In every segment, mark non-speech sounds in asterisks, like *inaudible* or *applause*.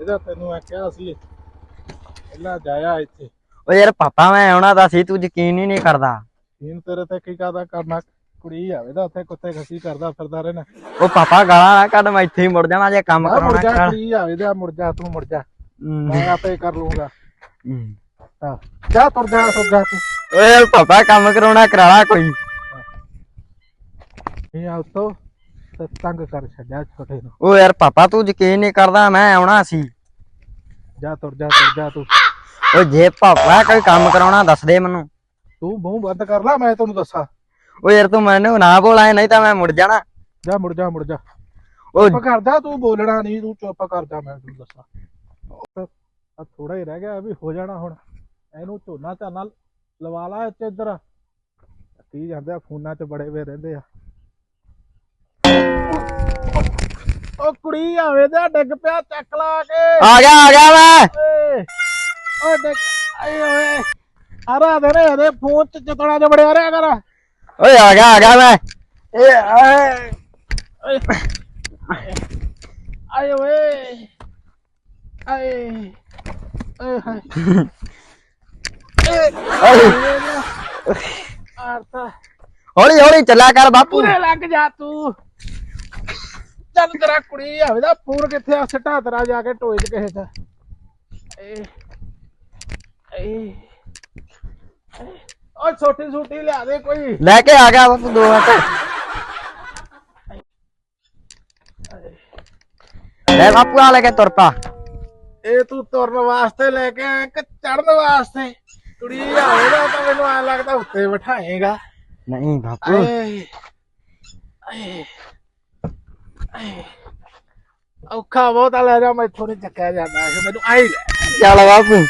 ਇਹਦਾ ਤੈਨੂੰ ਕਿਹਾ ਸੀ ਪਹਿਲਾਂ ਜਾਇਆ ਇੱਥੇ। ਓ ਯਾਰ ਪਾਪਾ ਮੈਂ ਆਉਣਾ ਤਾਂ ਸੀ ਤੂੰ ਯਕੀਨ ਹੀ ਨਹੀਂ ਕਰਦਾ। ਸੀਨ ਤੇਰੇ ਤੇ ਕੀ ਕਾਦਾ ਕਰਨਾ? ਕੁੜੀ ਆਵੇ ਦਾ ਉੱਥੇ ਕੁੱਤੇ ਖਸੀ ਕਰਦਾ ਫਿਰਦਾ ਰਹਿਣਾ। ਉਹ ਪਾਪਾ ਗਾਲਾਂ ਨਾ ਕੱਢ ਮੈਂ ਇੱਥੇ ਹੀ ਮੁੜ ਜਾਣਾ ਜੇ ਕੰਮ ਆ ਮੁੜ ਜਾ ਕੁੜੀ ਆਵੇ ਦਾ ਮੁੜ ਜਾ ਤੂੰ ਮੁੜ ਜਾ। ਮੈਂ ਆਪੇ ਕਰ ਲੂੰਗਾ। ਹਾਂ ਜਾ ਤੁਰ ਜਾ ਤੁਰ ਜਾ ਤੂੰ? ਓਏ ਪਾਪਾ ਕੰਮ ਕਰਾਉਣਾ ਕਰਾਲਾ ਕੋਈ। ਇਹ ਆ ਉਤੋਂ ਤੇ ਤੰਗ ਕਰ ਛੱਡਿਆ ਛੋਟੇ ਨੂੰ। ਓ ਯਾਰ ਪਾਪਾ ਤੂੰ ਯਕੀਨ ਨਹੀਂ ਕਰਦਾ ਮੈਂ ਆਉਣਾ ਸੀ। ਜਾ ਤੁਰ ਜਾ ਤੁਰ ਜਾ ਤੂੰ। ਓ ਜੇ ਪਾਪਾ ਕੋਈ ਕੰਮ ਕਰਾਉਣਾ ਦੱਸ ਦੇ ਮੈਨੂੰ। ਤੂੰ ਮੂੰਹ ਬੰਦ ਕਰ ਲੈ ਮੈਂ ਤੈਨੂੰ ਦੱਸਾਂ। ਓ ਯਾਰ ਤੂੰ ਮੈਨੂੰ ਨਾ ਬੋਲਾਏ ਨਹੀਂ ਤਾਂ ਮੈਂ ਮੁੜ ਜਾਣਾ। ਜਾ ਮੁੜ ਜਾ ਮੁੜ ਜਾ। ਓ ਚੁੱਪ ਕਰ ਜਾ ਤੂੰ ਬੋਲਣਾ ਨਹੀਂ ਤੂੰ ਚੁੱਪ ਕਰ ਜਾ ਮੈਂ ਤੈਨੂੰ ਦੱਸਾਂ। ਆ ਥੋੜਾ ਹੀ ਰਹਿ ਗਿਆ ਵੀ ਹੋ ਜਾਣਾ ਹੁਣ। ਇਹਨੂੰ ਝੋਨਾ ਝਾਨਾ ਲਵਾ ਲਾ ਇੱਥੇ ਇੱਧਰ। ਕੀ ਜਾਂਦੇ ਆ ਫੋਨਾਂ 'ਚ ਬੜੇ ਵੇ ਰਹਿੰਦੇ ਆ। ਉਹ ਕੁੜੀ ਆਵੇ ਤੇ ਡਿੱਗ ਪਿਆ ਚੱਕ ਲਾ ਕੇ। ਆ ਗਿਆ ਆ ਗਿਆ ਓਏ ਓ ਡਿੱਗ ਆਏ ਓਏ। ਆਰਾ ਦੇ ਰੇ ਇਹਦੇ ਫੋਨ 'ਚ ਚਤੜਾ ਜਿਹਾ ਬੜਿਆ ਰਿਆ ਕਰ। ਓਏ ਆ ਗਿਆ ਆ ਗਿਆ ਮੈਂ। ਏ ਆਏ। ਆਏ ਓਏ। ਆਏ। ਓਏ ਹਾਏ। ਓਏ, *laughs* ਆਰਤਾ ਹੌਲੀ ਹੌਲੀ ਚੱਲਿਆ ਕਰ ਬਾਪੂ। ਪੂਰੇ ਲੱਗ ਜਾ ਤੂੰ। ਚੱਲ ਤੇਰਾ ਕੁੜੀ ਆਵੇ ਦਾ ਪੂਰ ਕਿੱਥੇ ਆ? ਸਿੱਟਾ ਤੇਰਾ ਜਾ ਕੇ ਟੋਏ 'ਚ ਕਿਸੇ 'ਚ ਏ ਏ ਓ ਛੋਟੀ ਛੋਟੀ ਲਿਆ ਦੇ ਕੋਈ। ਲੈ ਕੇ ਆ ਗਿਆ ਬਾਪੂ ਦੋ ਮਿੰਟ। ਲੈ ਬਾਪੂ ਆ ਲੈ ਕੇ ਤੁਰ ਪਾ। ਇਹ ਤੂੰ ਤੁਰਨ ਵਾਸਤੇ ਲੈ ਕੇ ਆਇਆ ਕਿ ਚੜਨ ਵਾਸਤੇ? ਆਵੇ ਦਾ ਤਾਂ ਮੈਨੂੰ ਐ ਲੱਗਦਾ ਉੱਤੇ ਬਿਠਾਏਗਾ। ਨਹੀਂ ਬਾਪੂ। ਆਏ ਆਏ ਆਏ। ਔਖਾ ਬਹੁਤ ਆ ਲੈ ਜਾ ਮੈਥੋਂ ਨਹੀਂ ਚੱਕਿਆ ਜਾਂਦਾ ਇਹ ਮੈਨੂੰ ਆਈ ਲੈ। ਚੱਲ ਬਾਪੂ।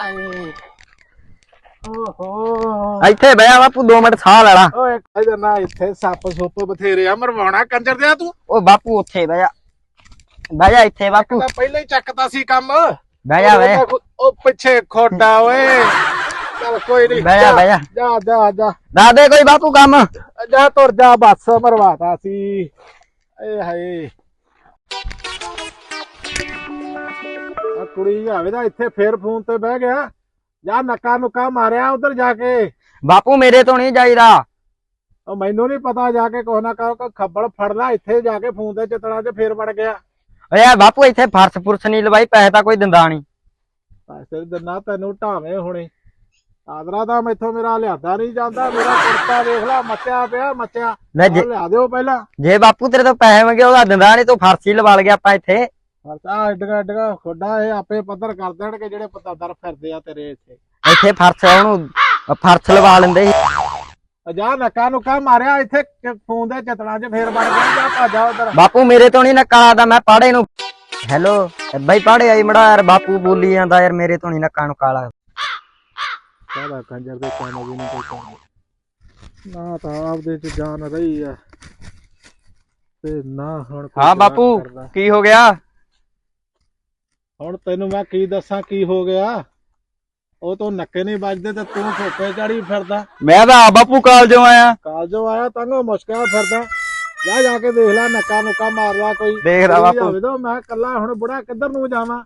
ਆਏ। ਓਹੋ। ਇੱਥੇ ਬਹਿ ਬਾਪੂ ਦੋ ਮਿੰਟ ਸਾਹ ਲੈ ਲਾ। ਓਏ ਇਹਦਾ ਨਾ ਇੱਥੇ ਸੱਪ ਸੁੱਪ ਬਥੇਰੇ ਆ ਮਰਵਾਉਣਾ ਕੰਜਰ ਦਿਆ ਤੂੰ। ਉਹ ਬਾਪੂ ਉੱਥੇ ਬਹਿ ਜਾ। ਬਹਿ ਜਾ ਇੱਥੇ ਬਾਪੂ। ਤਾਂ ਪਹਿਲਾਂ ਹੀ ਚੱਕਤਾ ਸੀ ਕੰਮ। ਬਹਿ ਜਾ ਬਹਿ ਜਾ ਉਹ ਪਿੱਛੇ ਖੋਟਾ ਓਏ ਚੱਲ ਕੋਈ ਨਹੀਂ ਬਹਿ ਜਾ, ਬਹਿ ਜਾ। ਜਾ ਜਾ ਜਾ ਦੱਸ ਦੇ ਕੋਈ ਬਾਪੂ ਕੰਮ ਜਾ ਤੁਰ ਜਾ ਬੱਸ ਮਰਵਾਤਾ ਸੀ ਏ ਹਾਏ ਆ ਕੁੜੀ ਆਵੇ ਦਾ ਇੱਥੇ ਫੇਰ ਫੋਨ ਤੇ ਬਹਿ ਗਿਆ ਜਾ ਨੱਕਾ ਨੁੱਕਾ ਮਾਰਿਆ ਉਧਰ ਜਾ ਕੇ ਬਾਪੂ ਮੇਰੇ ਤੋਂ ਨਹੀਂ ਜਾਈਦਾ ਉਹ ਮੈਨੂੰ ਨਹੀਂ ਪਤਾ ਜਾ ਕੇ ਕੋਹ ਨਾ ਕਹੋ ਖੱਬਲ ਫੜ ਲੈ ਇੱਥੇ ਜਾ ਕੇ ਫੋਨ ਤੇ ਚਤੜਾ 'ਚ ਫੇਰ ਵੜ ਗਿਆ ਓਏ ਬਾਪੂ ਇੱਥੇ ਫਰਸ਼ ਫੁਰਸ਼ ਨਹੀਂ ਲਵਾਈ ਪੈਸੇ ਤਾਂ ਕੋਈ ਦਿੰਦਾ ਨਹੀਂ। ਪੈਸੇ ਦਿਨਾ ਤੈਨੂੰ ਢਾਵੇਂ ਹੁਣੇ। ਆਦਰਾ ਦਾ ਮੈਥੋਂ ਮੇਰਾ ਲਿਆਦਾ ਨਹੀਂ ਜਾਂਦਾ ਮੇਰਾ ਕੁਰਤਾ ਦੇਖ ਲੈ ਮੱਚਿਆ ਪਿਆ ਮੱਚਿਆ। ਲੈ ਜੇ- ਲਿਆ ਦਿਓ ਪਹਿਲਾਂ। ਜੇ ਬਾਪੂ ਤੇਰੇ ਤੋਂ ਪੈਸੇ ਮੰਗੇ ਉਹਦਾ ਦਿੰਦਾ ਨਹੀਂ ਤੂੰ ਫਰਸ਼ ਹੀ ਲਵਾ ਲਗੇ ਆਪਾਂ ਇੱਥੇ। ਖਰਚਾ ਐਡਗਾ ਐਡਗਾ ਖੋਡਾ ਇਹ ਆਪੇ ਪੱਧਰ ਕਰ ਦੇਣਗੇ ਜਿਹੜੇ ਪੱਧਰ ਫਿਰਦੇ ਆ ਤੇਰੇ ਇੱਥੇ। ਇੱਥੇ ਫਰਸ਼ ਉਹਨੂੰ ਫਰਸ਼ ਲਵਾ ਲੈਂਦੇ ਸੀ। ਆ ਜਾ ਨੱਕਾ ਨੁੱਕਾ ਮਾਰਿਆ ਇੱਥੇ ਕ- ਫੋਨ ਦੇ ਚਤਣਾ 'ਚ ਫੇਰ ਵੜ ਗਿਆ ਜਾ ਭਾਜਾ ਉਧਰ। ਬਾਪੂ ਮੇਰੇ ਤੋਂ ਨਹੀਂ ਨੱਕਾ ਦਾ ਮੈਂ ਪਾੜੇ ਨੂੰ। ਹੈਲੋ ਬਾਈ ਪਾੜੇ ਆਈ ਮੜਾ ਯਾਰ ਬਾਪੂ ਬੋਲੀ ਜਾਂਦਾ ਯਾਰ ਮੇਰੇ ਤੋਂ ਨਹੀਂ ਨੱਕਾ ਨੂੰ ਕਾਲਾ ਕਾਹਦਾ ਕੰਜਰ ਦੇ ਕੰਮ ਵੀ ਨਹੀਂ ਕੋਈ ਕੰਮ ਨਾ ਤਾਂ ਆਪਦੇ ਚ ਜਾਨ ਰਹੀ ਆ। ਤੇ ਨਾ ਹੁਣ ਕੋਈ ਹਾਂ ਬਾਪੂ ਕਰਦਾ। ਕੀ ਹੋ ਗਿਆ? ਹੁਣ ਤੈਨੂੰ ਮੈਂ ਕੀ ਦੱਸਾਂ ਕੀ ਹੋ ਗਿਆ? ਉਹ ਤੋਂ ਨੱਕੇ ਨਹੀਂ ਵੱਜਦੇ ਤੇ ਤੂੰ ਖੋਪੇ ਚੜੀ ਫਿਰਦਾ। ਮੈਂ ਤਾਂ ਆ ਬਾਪੂ ਕਾਲਜੋਂ ਆਇਆ। ਕਾਲਜੋ ਆਇਆ ਤੰਗੋ ਮੁਸ਼ਕਿਲ ਫਿਰਦਾ। ਜਾ ਜਾ ਕੇ ਦੇਖ ਲੈ ਨੱਕਾ ਨੁੱਕਾ ਮਾਰ ਲਾ ਕੋਈ। ਦੇਖਦਾ ਬਾਪੂ। ਮੈਂ ਕੱਲਾ ਹੁਣ ਬੁੜਾ ਕਿੱਧਰ ਨੂੰ ਜਾਵਾਂ?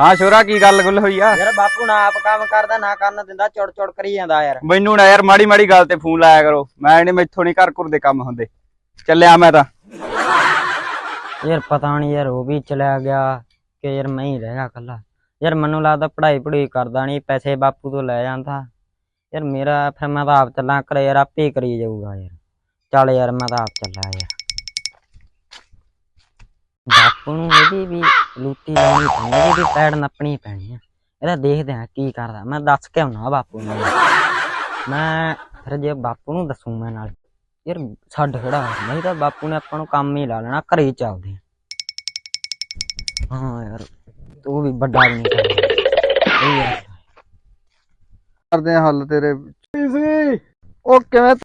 ਹਾਂ ਸ਼ੋਰਾ ਕੀ ਗੱਲ ਗੁੱਲ ਹੋਈ ਆ? ਯਾਰ ਬਾਪੂ ਨਾ ਆਪ ਕੰਮ ਕਰਦਾ ਨਾ ਕਰਨ ਦਿੰਦਾ ਚੁੜ ਚੁੜ ਕਰੀ ਜਾਂਦਾ ਯਾਰ। ਮੈਨੂੰ ਨਾ ਯਾਰ ਮਾੜੀ ਮਾੜੀ ਗੱਲ ਤੇ ਫੋਨ ਲਾਇਆ ਕਰੋ। ਮੈਂ ਨਹੀਂ ਮੈਥੋਂ ਨਹੀਂ ਘਰ ਘੁਰ ਦੇ ਕੰਮ ਹੁੰਦੇ। ਚੱਲਿਆ ਮੈਂ ਤਾਂ। ਯਾਰ ਪਤਾ ਨਹੀਂ ਯਾਰ ਉਹ ਵੀ ਚਲਾ ਗਿਆ ਕਿ ਯਾਰ ਮੈਂ ਹੀ ਰਹਿ ਗਿਆ ਕੱਲਾ ਯਾਰ ਮੈਨੂੰ ਲੱਗਦਾ ਪੜ੍ਹਾਈ ਪੜੂਈ ਕਰਦਾ ਨਹੀਂ ਪੈਸੇ ਬਾਪੂ ਤੋਂ ਲੈ ਜਾਂਦਾ। ਯਾਰ ਮੇਰਾ ਫਿਰ ਮੈਂ ਤਾਂ ਆਪ ਚੱਲਾਂ ਘਰੇ ਯਾਰ ਆਪੇ ਕਰੀ ਜਾਊਗਾ ਯਾਰ। ਚੱਲ ਯਾਰ ਮੈਂ ਤਾਂ ਆਪ ਚੱਲਾਂ ਯਾਰ। ਬਾਪੂ ਨੂੰ ਇਹਦੀ ਵੀ ਲੂਟੀ ਲਾਉਣੀ ਪੈਣੀ, ਇਹਦੀ ਪੈੜ ਨੱਪਣੀ ਪੈਣੀ ਆ। ਇਹਦਾ ਦੇਖਦੇ ਆ ਕੀ ਕਰਦਾ, ਮੈਂ ਦੱਸ ਕੇ ਆਉਣਾ ਬਾਪੂ ਨੂੰ। ਮੈਂ ਫਿਰ ਜੇ ਬਾਪੂ ਨੂੰ ਦੱਸੂ ਮੈਂ ਨਾਲ। ਯਾਰ ਛੱਡ ਖੜਾ, ਨਹੀਂ ਤਾਂ ਬਾਪੂ ਨੇ ਆਪਾਂ ਨੂੰ ਕੰਮ ਹੀ ਲਾ ਲੈਣਾ, ਘਰੇ ਚੱਲਦੇ ਆ। ਹਾਂ ਯਾਰ। ਤੂੰ ਵੀ ਵੱਡਾ ਨਹੀਂ ਕਰਦਾ ਆ ਹੱਲ ਤੇਰੇ। ਸੀ ਉਹ ਕਿਵੇਂ